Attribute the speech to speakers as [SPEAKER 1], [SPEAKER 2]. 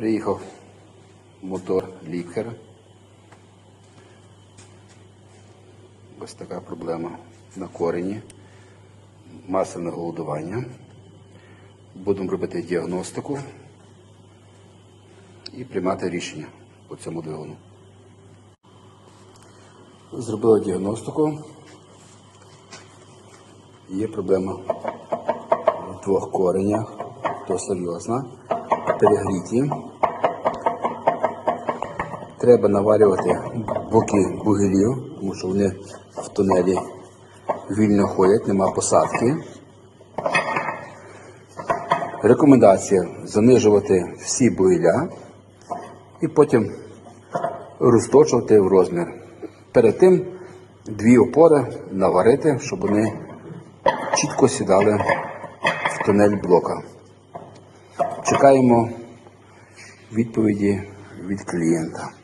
[SPEAKER 1] Приїхав мотор лікар. Ось така проблема на корені. Масляне голодування. Будемо робити діагностику і приймати рішення по цьому двигуну. Зробили діагностику. Є проблема в двох коренях, то серйозна, перегріті. Треба наварювати боки бугелів, тому що вони в тунелі вільно ходять, нема посадки. Рекомендація занижувати всі бугеля і потім розточувати в розмір. Перед тим дві опори наварити, щоб вони чітко сідали в тунель блока. Чекаємо відповіді від клієнта.